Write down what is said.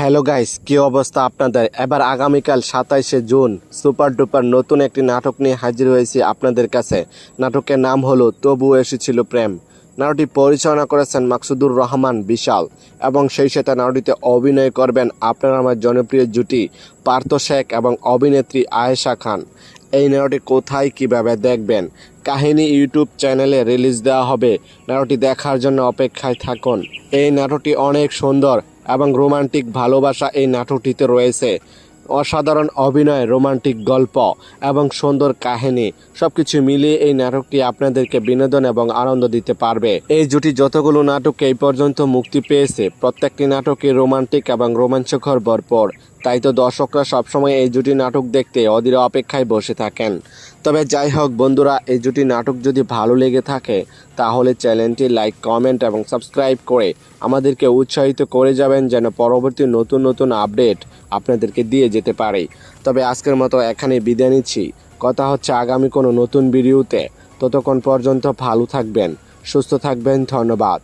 Hello guys, কি অবস্থা আপনাদের? এবার আগামীকাল সাতাইশে জুন, সুপার ডুপার নতুন একটি নাটক নিয়ে হাজির হয়েছি আপনাদের কাছে। নাটকের নাম হলো তবু এসেছিল প্রেম। নাটকটি পরিচালনা করেছেন মাকসুদুর রহমান বিশাল এবং সেই সাথে নাটকটিতে অভিনয় করবেন আপনার আমার জনপ্রিয় জুটি পার্থ শেখ এবং অভিনেত্রী আয়েশা খান। এই নাটকটি কোথায়, কীভাবে দেখবেন? কাহিনী ইউটিউব চ্যানেলে রিলিজ দেওয়া হবে। নাটকটি দেখার জন্য অপেক্ষায় থাকুন। এই নাটকটি অনেক সুন্দর এবং রোমান্টিক ভালোবাসা এই নাটকটিতে রয়েছে। অসাধারণ অভিনয়, রোমান্টিক গল্প এবং সুন্দর কাহিনী সবকিছু মিলিয়ে এই নাটকটি আপনাদেরকে বিনোদন এবং আনন্দ দিতে পারবে। এই জুটি যতগুলো নাটক এই পর্যন্ত মুক্তি পেয়েছে, প্রত্যেকটি নাটকই রোমান্টিক এবং রোমাঞ্চকর ভরপুর। তাই তো দর্শকরা সবসময় এই জুটি নাটক দেখতে অধীর অপেক্ষায় বসে থাকেন। তবে যাই হোক বন্ধুরা, এই জুটি নাটক যদি ভালো লেগে থাকে, তাহলে চ্যানেলটি লাইক, কমেন্ট এবং সাবস্ক্রাইব করে আমাদেরকে উৎসাহিত করে যাবেন যেন পরবর্তী নতুন নতুন আপডেট আপনাদেরকে দিয়ে যেতে পারে। তবে আজকের মতো এখানে বিদায় নিচ্ছি। কথা হচ্ছে আগামী কোনো নতুন ভিডিওতে। ততক্ষণ পর্যন্ত ভালো থাকবেন, সুস্থ থাকবেন, ধন্যবাদ।